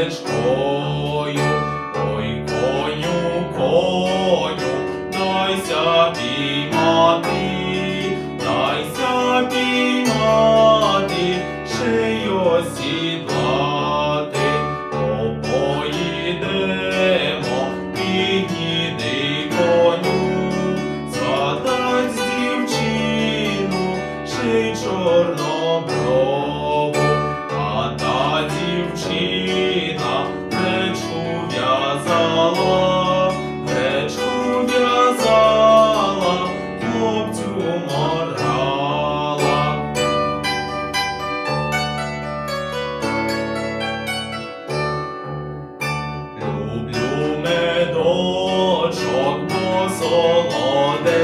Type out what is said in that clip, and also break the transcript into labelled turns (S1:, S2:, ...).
S1: паличкою, ой коню, коню, дайся піймати, дайся піймати, шию осідлати, Опоїдемо, підніди коню, згадать з дівчину, ший чорнобро. all day.